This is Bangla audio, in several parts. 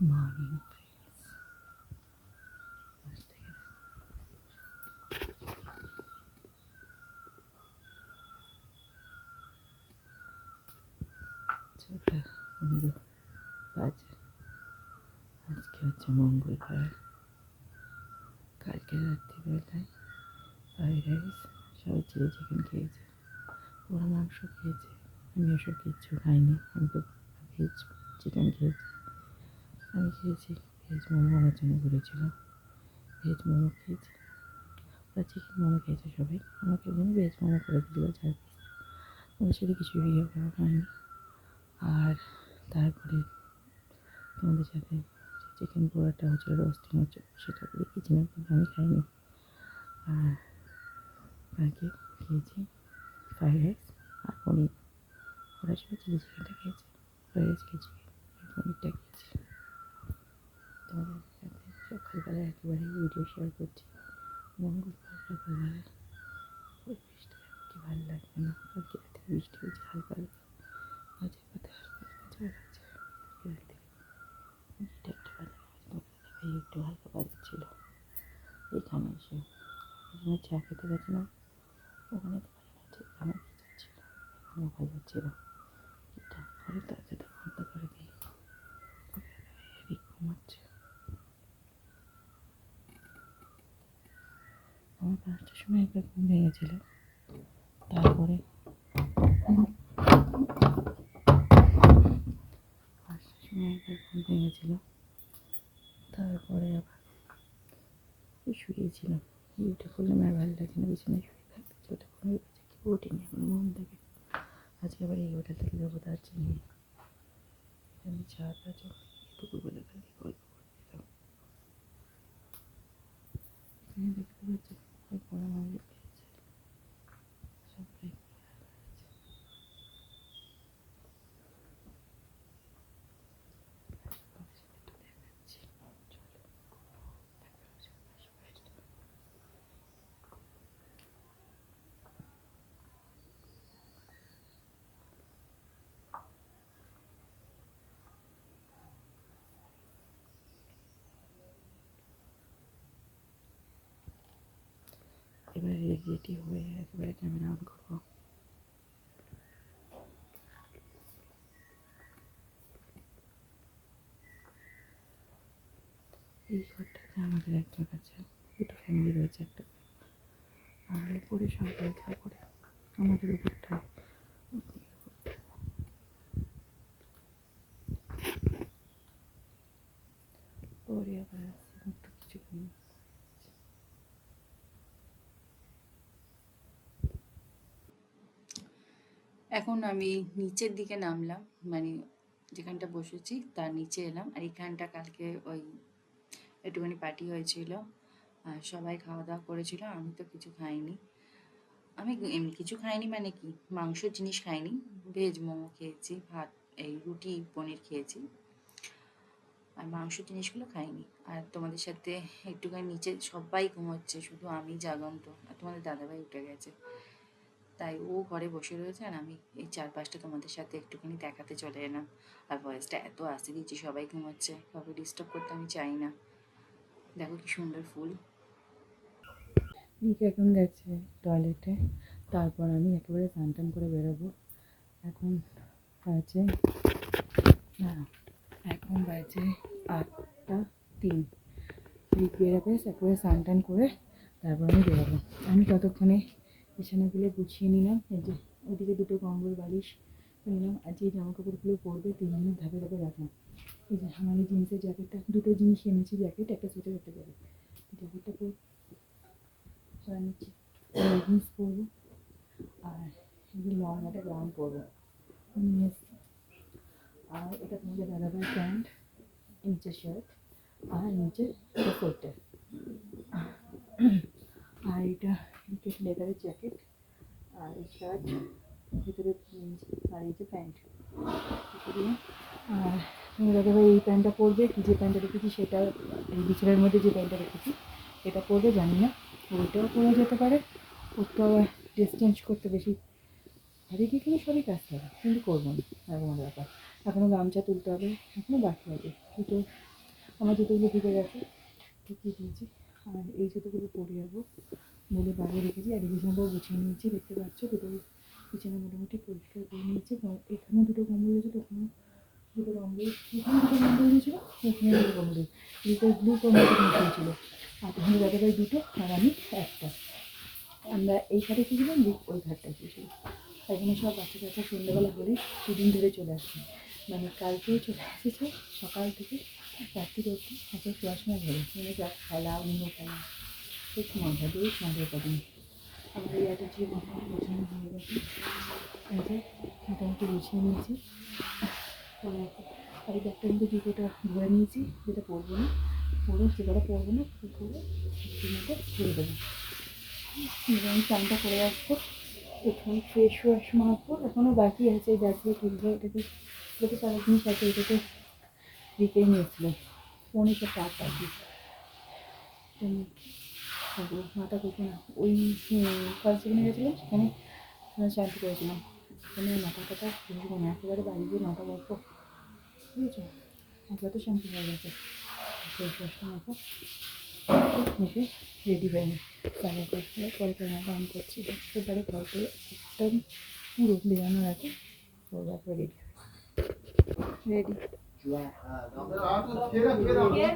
গুড মর্নিং ছটা পনেরো বাজে আজকে হচ্ছে মঙ্গলবার কালকে রাত্রিবেলায় ফ্রাইড রাইস সবাই চিলি চিকেন খেয়েছে ওরা মাংস খেয়েছে আমি ওসব কিচ্ছু খাইনি আমি তো ভেজ চিকেন খেয়েছি আমি খেয়েছি ভেজ মোমো আমার জন্য করেছিল। ভেজ মোমো খেয়েছি। ওরা চিকেন মোমো খেয়েছে সবাই। আমাকে জন্য ভেজ মোমো করে দিল পিস তোমার সাথে কিছু ভিডিও করা হয়নি। আর তারপরে তোমাদের সাথে চিকেন পোড়াটা হচ্ছে রোস্টিং হচ্ছে সেটা করে দেখিয়েছিলাম কিন্তু আমি খাইনি। আর আগে খেয়েছি ফ্রাইড রাইস আর পনির। ওরা সবাই চিলি চিকেনটা খেয়েছে। ফ্রাইড রাইস খেয়েছি পনিরটা খেয়েছি তোমাদের সাথে সকালবেলা একেবারে ভিডিও শেয়ার করছি। মঙ্গলবার সকালবেলা পরিবেশটা কি ভালো লাগছে না। কালকে বৃষ্টি হয়েছে হালকা হালকা। মাঝে কথা হালকা হালকা ঝড় আছে রাতে এটা একটা বাজার তোমাকে একটু হালকা বাজার ছিল। এখানে এসে ওখানে চা খেতে গেছিলাম ওখানে তো আমার বাজার ছিল এখানেও বাজার ছিল এটা করে দরজাটা বন্ধ করে দিই হেভি ঘুমাচ্ছে আমার পাঁচটার সময় একবার ঘুম ভেঙেছিল। তারপরে সময় একবার ঘুম ভেঙেছিল। তারপরে আবার শুয়েছিলাম ইউটা করলাম আর ভালো লাগে না, বিছানায় শুয়ে থাকতে ঘুমিয়ে গেছে কেউ ওঠেনি এখন মন থেকে আজকে আবার এই হোটেল থেকে যাব চিনি আমি চা টা দুপুরবেলা কালকে গল্প করছিলাম এখানে দেখতে পাচ্ছি ওই পড়া মানুষ পেয়েছে সবাই দেখাচ্ছি চলো এবার রেডি হয়ে একেবারে ক্যামেরা অন করব এই ঘরটাতে আমাদের একটা কাছে দুটো ফ্যামিলি রয়েছে একটা আর উপরে সবাই করে আমাদের উপরটায় পরে আবার আসছে, মুক্ত এখন আমি নিচের দিকে নামলাম মানে যেখানটা বসেছি তার নিচে এলাম। আর এখানটা কালকে ওই একটুখানি পার্টি হয়েছিল, আর সবাই খাওয়া দাওয়া করেছিল আমি তো কিছু খাইনি। আমি এমনি কিছু খাইনি মানে কি, মাংসের জিনিস খাইনি, ভেজ মোমো খেয়েছি, ভাত, এই রুটি, পনির খেয়েছি। আর মাংস জিনিসগুলো খাইনি। আর তোমাদের সাথে একটুখানি নিচে সবাই ঘুমোচ্ছে, শুধু আমি জাগন্ত। আর তোমাদের দাদাভাই উঠে গেছে। তাই ও ঘরে বসে রয়েছে আর আমি এই চারপাশটা তোমাদের সাথে একটুখানি দেখাতে চলে এলাম। আর ভয়েসটা এত আসতে দিচ্ছি সবাই ঘুমাচ্ছে, কাউকে ডিস্টার্ব করতে আমি চাই না। দেখো কি সুন্দর ফুল। নিচে এখন গেছে টয়লেটে তারপর আমি একেবারে স্নান টান করে বেরোবো। এখন বাজে এখন বাজে আটটা তিন। বেরোবে একেবারে স্নান টান করে তারপর আমি বেরোবো। আমি ততক্ষণে বিছানাগুলো গুছিয়ে নিলাম। যে ওদিকে দুটো কম্বল, বালিশ নিলাম আর যে জামা কাপড়গুলো পরবে তিনজনের ধাপে ধাপে রাখলাম। এই যে আমার জিন্সের জ্যাকেটটা, দুটো জিনিস এনেছি, জ্যাকেট, একটা সোয়েটার, একটা জ্যাকেট জ্যাকেটটা পর পরে নিচ্ছি লেগিংস পরবো আর এই যে লং একটা গ্রাউন পরবো। নিয়ে আর এটা তোমাদের দাদাভাই প্যান্ট নিচে শার্ট আর নিচে সোয়েটার। আর এটা এটা লেদারের জ্যাকেট আর এই শার্ট ভিতরে আর এই যে প্যান্ট আর দাদাভাই এই প্যান্টটা পরবে যে প্যান্টটা রেখেছি সেটা এই বিছানার মধ্যে যে প্যান্টটা রেখেছি এটা পরবে, জানি না। ওইটাও পরা যেতে পারে ওর তো আবার ড্রেস চেঞ্জ করতে বেশি ঘরে গিয়ে কিন্তু সবই কাজতে হবে কিন্তু করব না, এরকম ব্যাপার। এখনও গামছা তুলতে হবে এখনও বাকি আছে কিন্তু আমার জুতোগুলো ঢুকে গেছে ঢুকিয়ে দিয়েছি? আর এই জুতোগুলো পরে যাব। বলে বাইরে রেখেছি, আর বিছানাটাও গুছিয়ে নিয়েছি, দেখতে পাচ্ছ দুটো বিছানা মোটামুটি পরিষ্কার করে নিয়েছি। এবং এখানে দুটো কম্বল রয়েছে ওখানে দুটো কম্বল এখানে দুটো কম্বল দিয়েছিল ওখানে দুটো কম্বল দুটো ব্লু কম্বল ছিল। আর এখানে দাদাভাই দুটো, আর আমি একটা। আমরা এই ঘাটে শুয়েছিলাম দিক ওই ঘাটটায় শুয়েছিলাম এখানে সব বাচ্চা কাচ্চা সন্ধ্যাবেলা হলে দুদিন ধরে চলে আসছে মানে কালকেও চলে এসেছে, সকাল থেকে রাত্রি অবধি এখন শোয়ার ঘরে মানে যা খেলা, অন্য খেলা। খুব মজা বেশ মজা করেন আমার এই একটা যে মোটামুটি গোছানো হয়ে গেছে এই যে মোটামুটি গুছিয়ে নিয়েছি আর এই ব্যাগটার মধ্যে জুতোটা ধরে নিয়েছি যেটা পরবো না পরে কটা পরবো না পরে মতো ছেড়ে দেবো এবং চানটা করে আসব এখন ফ্রেশ ওয়াশ মারবো এখনও বাকি আছে এই ব্যাগগুলো এটাকে এটাকে সারা জিনিস আছে এটাকে দিতেই নিয়েছিল ফোনে সব টাকা মাথা কুটে না। ওই ফার্স্ট সেখানে গেছিলাম সেখানে শান্তি করেছিলাম সেখানে মাথা কথা বুঝব না একেবারে বাড়ি গিয়ে মাথা বসবো বুঝেছ একবার তো শান্তি হয়ে গেছে। মাথা মেখে রেডি হয়নি করে পরে ক্যামেরাটা অন করছি। এবারে ঘরটা একদম পুরো বেরানোর আগে তারপর রেডি। রেডি।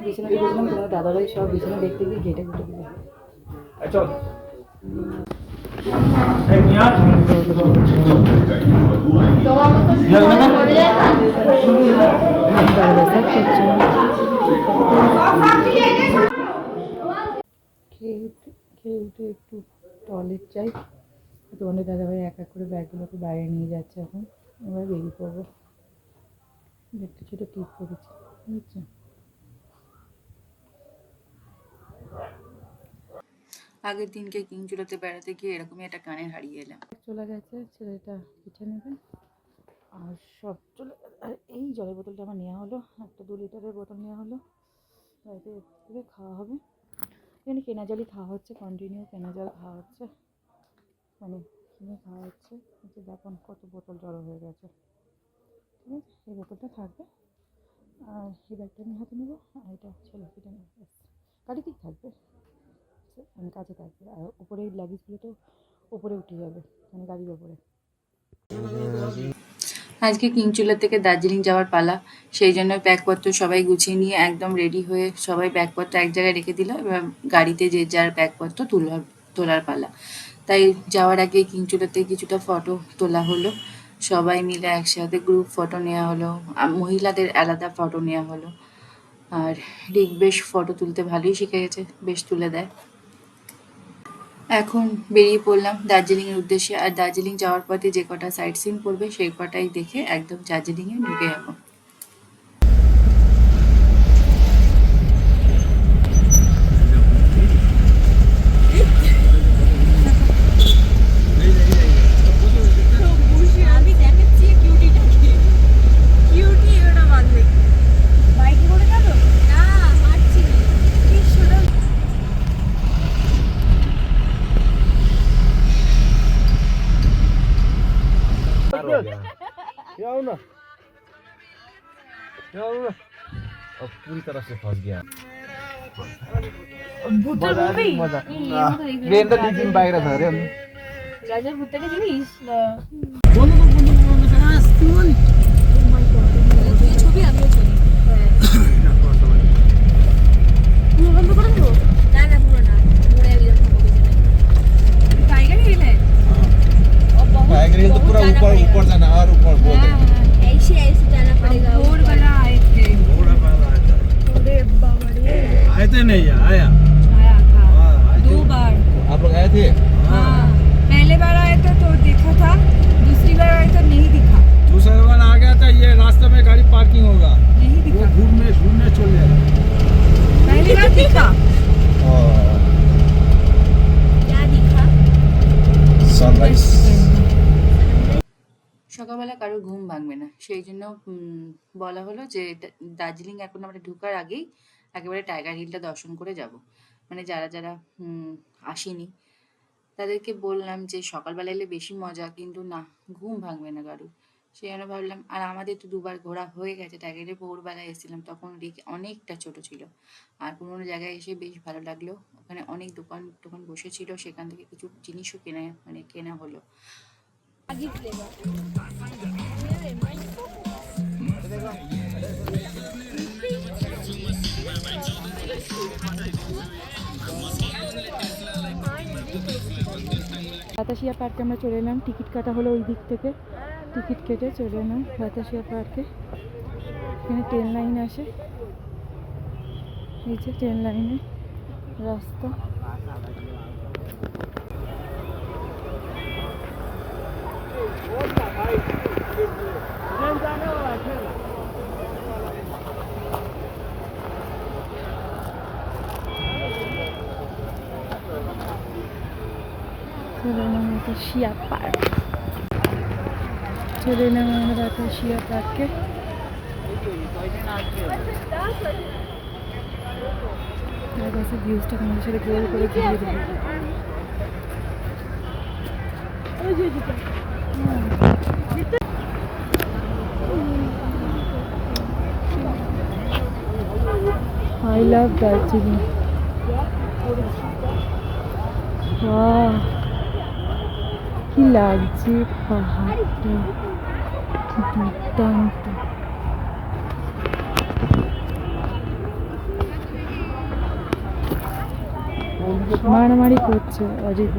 বিছানা দেখেছিলাম তোমার দাদাভাই সব বিছানা দেখতে গিয়ে ঘেটে ঘুটে দিল চল। একটু টয়লেট চাই। তোমাদের দাদাভাই এক এক করে ব্যাগগুলোকে বাইরে নিয়ে যাচ্ছে এখন এবার বেরিয়ে পড়ব। একটা ছোটো টিপ করেছি, বুঝছ? আগের দিনকে কিংচুলাতে বেড়াতে গিয়ে এরকমই একটা কানের হারিয়ে এলাম। চলে গেছে, ছেলেটা পিছিয়ে নেবে। আর সব চলে এই জলের বোতলটা আমার নেওয়া হলো, একটা দু লিটারের বোতল নেওয়া হলো। বাড়িতে খাওয়া হবে। এখানে কেনা জলই খাওয়া হচ্ছে কন্টিনিউ কেনা জল খাওয়া হচ্ছে। মানে কিনে খাওয়া হচ্ছে। যে দেখুন কত বোতল জড়ো হয়ে গেছে। ঠিক আছে, এই বোতলটা থাকবে। আর এই ব্যাগটা আমি হাতে নেব। আর এটা ছেলে ফিটে নেব। গাড়িতেই থাকবে? মানে কাছে থাকবে আর উপরে এই লাগেজগুলো তো উপরে উঠে যাবে মানে গাড়ির ওপরে আজকে কিংচুলা থেকে দার্জিলিং যাওয়ার পালা, সেই জন্য ব্যাগপত্র সবাই গুছিয়ে নিয়ে একদম রেডি হয়ে সবাই ব্যাগপত্র এক জায়গায় রেখে দিল, এবার গাড়িতে যে যার ব্যাগপত্র তোলার তোলার পালা। তাই যাওয়ার আগে কিংচুলাতে কিছুটা ফটো তোলা হলো, সবাই মিলে একসাথে গ্রুপ ফটো নেওয়া হলো মহিলাদের আলাদা ফটো নেওয়া হলো। আর রিক বেশ ফটো তুলতে ভালোই শিখে গেছে, বেশ তুলে দেয়। এখন বেরিয়ে পড়লাম দার্জিলিংয়ের উদ্দেশ্যে। আর দার্জিলিং যাওয়ার পথে যে কটা সাইট সিন পড়বে সেই কটাই দেখে একদম দার্জিলিংয়ে ঢুকে যাব আমি দেখাচ্ছি কিউটিটাকে কিউটি ওটা বাঁধবে বাইকে করে গেল না হাঁটছি কি ছোট क्या हो ना क्या हो ना अब पूरी तरह से फंस गया ভূতের মুভি मजा ट्रेन तो लीजिंग बाहर था रे রাজার ভূতটাকে চিনিস ছবি আমিও ছবি পুরো বন্ধ করে हिल तो पूरा ऊपर ऊपर जाना और ऊपर बहुत है। ऐसे ऐसे जाना पड़ेगा। भोर वाला आए थे अरे बाबा रे। आए थे नहीं आया। आया था। हाँ, थे। दो बार। आप लोग आए थे? हाँ। पहले बार आए थे तो देखा था दूसरी बार आए तो नहीं दिखा। दूसरे बार आ गया था ये रास्ते में गाड़ी पार्किंग होगा। नहीं वो दिखा घूमने घूमने चले पहली बार दिखा। क्या दिखा? सनराइज সকালবেলা কারোর ঘুম ভাঙবে না। সেই জন্য বলা হলো যে দার্জিলিং এখন আমরা ঢুকার আগেই একেবারে টাইগার হিলটা দর্শন করে যাব। মানে যারা যারা আসেনি, তাদেরকে বললাম যে, সকালবেলা এলে বেশি মজা, কিন্তু না, ঘুম ভাঙবে না কারোর। সেই জন্য ভাবলাম, আর আমাদের তো দুবার ঘোরা হয়ে গেছে, টাইগারে ভোরবেলায় এসেছিলাম, তখন রিক অনেকটা ছোট ছিল। আর পুরোনো জায়গায় এসে বেশ ভালো লাগল। ওখানে অনেক দোকান টোকান বসেছিল, সেখান থেকে কিছু জিনিসও কেনা মানে কেনা হলো। বাতাসিয়া পার্কে আমরা চলে এলাম। টিকিট কাটা হলো ওই দিক থেকে। টিকিট কেটে চলে এলাম বাতাসিয়া পার্কে। এখানে ট্রেন লাইন আসে। এই যে ট্রেন লাইনে রাস্তা। বাতাসিয়া পার্ক চলে এলাম আমরা বাতাসিয়া পার্কে তার কাছে ভিউজটা তোমাদের করে I love Darjeeling. Wow. কি লাগছে? পাহাড়টা দুর্দান্ত। মারামারি করছে অজিত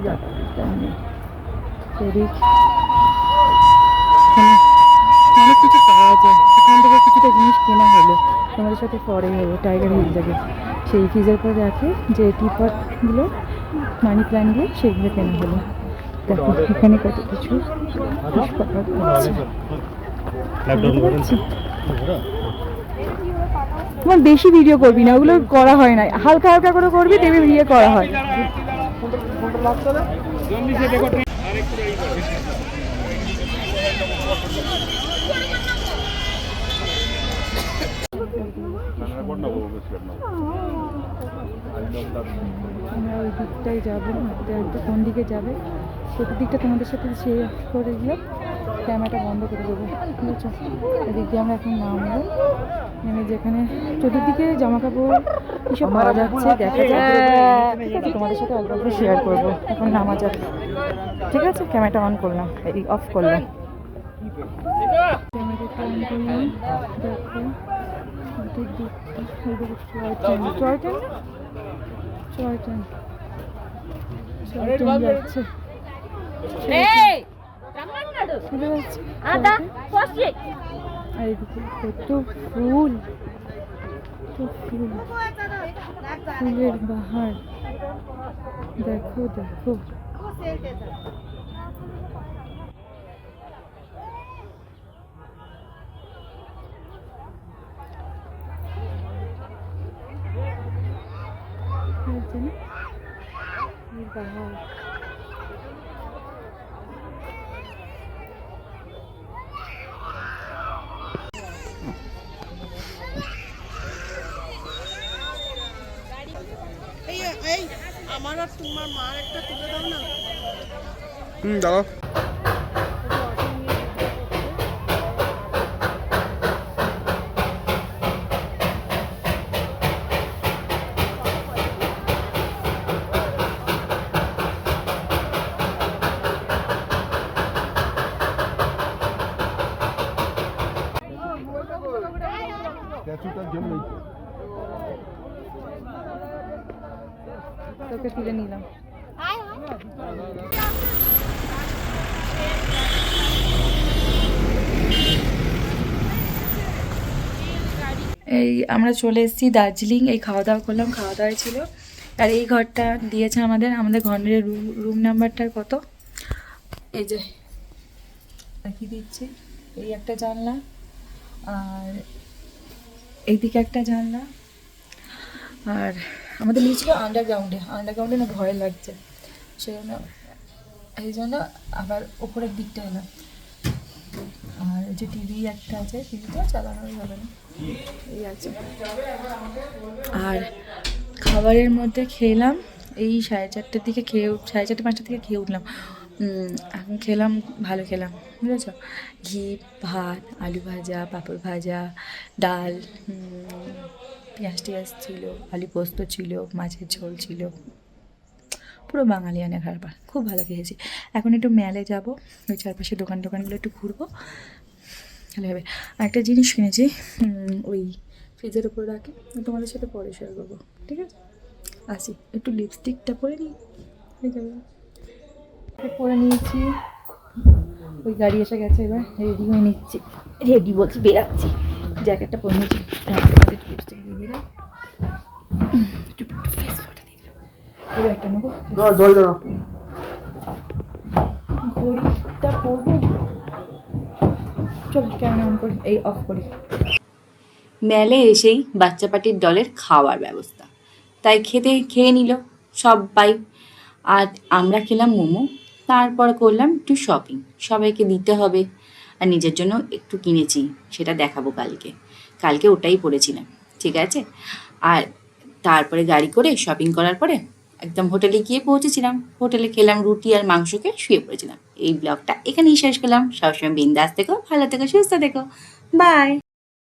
অনেক কিছু পাওয়া যায়। এখান থেকে কিছুটা জিনিস কেনা হলো। তোমাদের সাথে পরে হলো টাইগার হিল থেকে। সেই ফ্রিজের পর দেখে যে টিপটগুলো মানি প্ল্যান্টগুলো সেগুলো কেনা হলো। দেখো, এখানে কত কিছু? তোমার বেশি ভিডিও করবি না, ওগুলো করা হয় না হালকা হালকা করে করবি, দেখবি ভিডিও করা হয় আমরা ওই দিকটাই যাব কোন দিকে যাবে সেটার দিকটা তোমাদের সাথে শেয়ার করে দিলাম ক্যামেরাটা বন্ধ করে দেবো। ঠিক আছে? এদিক দিয়ে আমরা এখন নামবো। নেমে যেখানে চতুর্দিকে জামা কাপড় এসব পাওয়া যাচ্ছে দেখা যাচ্ছে। তোমাদের সাথে অল্প অল্প শেয়ার করব। এখন নামা যাবে ঠিক আছে? ক্যামেরাটা অন করলাম। এই অফ করলাম। ক্যামেরাটা অন করলাম। দেখো toy train toy train train যাচ্ছে। আর এদিকে কত ফুল ফুল। ফুলের বাহার। দেখো দেখো। এই তুলে দাও না। হুম দাঁড়াও। তোকে তুলে নিলাম। এই আমরা চলে এসেছি দার্জিলিং, এই খাওয়া দাওয়া করলাম খাওয়া দাওয়া ছিল। আর এই ঘরটা দিয়েছে আমাদের আমাদের ঘরের রুম রুম নাম্বারটা কত? এই যে, দেখিয়ে দিচ্ছি। এই একটা জানলা, আর এইদিকে একটা জানলা, আর আমাদের নিয়ে ছিল আন্ডারগ্রাউন্ডে আন্ডারগ্রাউন্ডে না ভয় লাগছে। সেই জন্য এই জন্য আবার ওপরের দিকটা এলাম আর যে টিভি একটা আছে টিভিটা চালানোই হবে না। এই আছে। আর খাবারের মধ্যে খেলাম, এই সাড়ে চারটের দিকে খেয়ে সাড়ে চারটে, পাঁচটার দিকে খেয়ে উঠলাম। এখন খেলাম, ভালো খেলাম, বুঝেছ? ঘি, ভাত, আলু ভাজা, পাঁপড় ভাজা, ডাল পেঁয়াজ টিয়াজ ছিল আলু পোস্ত ছিল, মাছের ঝোল ছিল। পুরো বাঙালিয়ানা খাবার খুব ভালো খেয়েছি। এখন একটু মেলে যাব, ওই চারপাশে দোকান টোকানগুলো একটু ঘুরবো। ভালো হবে। একটা জিনিস কিনেছি ওই ফ্রিজের উপর রাখি, তোমাদের সাথে পরে শেয়ার করব, ঠিক আছে? আসি, একটু লিপস্টিকটা পরে নিই হয়ে যাবে পরে নিয়েছি। ওই গাড়ি এসে গেছে এবার রেডি হয়ে নিচ্ছি। রেডি বলছি, বেরাচ্ছি। জ্যাকেটটা পরে নিয়েছি ঘড়িটা চল অন করি এই অফ করি মেলে এসেই বাচ্চা পাটির দলের খাওয়ার ব্যবস্থা। তাই খেতে খেয়ে নিল সবাই। আর আমরা খেলাম মোমো, তারপর করলাম একটু শপিং সবাইকে দিতে হবে। আর নিজের জন্য একটু কিনেছি, সেটা দেখাবো কালকে। কালকে ওটাই পড়েছিলাম, ঠিক আছে? আর তারপরে গাড়ি করে শপিং করার পরে একদম হোটেলে গিয়ে পৌঁছেছিলাম। হোটেলে খেলাম রুটি আর মাংসকে শুয়ে পড়েছিলাম। এই ব্লগটা এখানেই শেষ করলাম। সবসময় বিন্দাস থেকো, ভালো থেকো, সুস্থ থেকো। বাই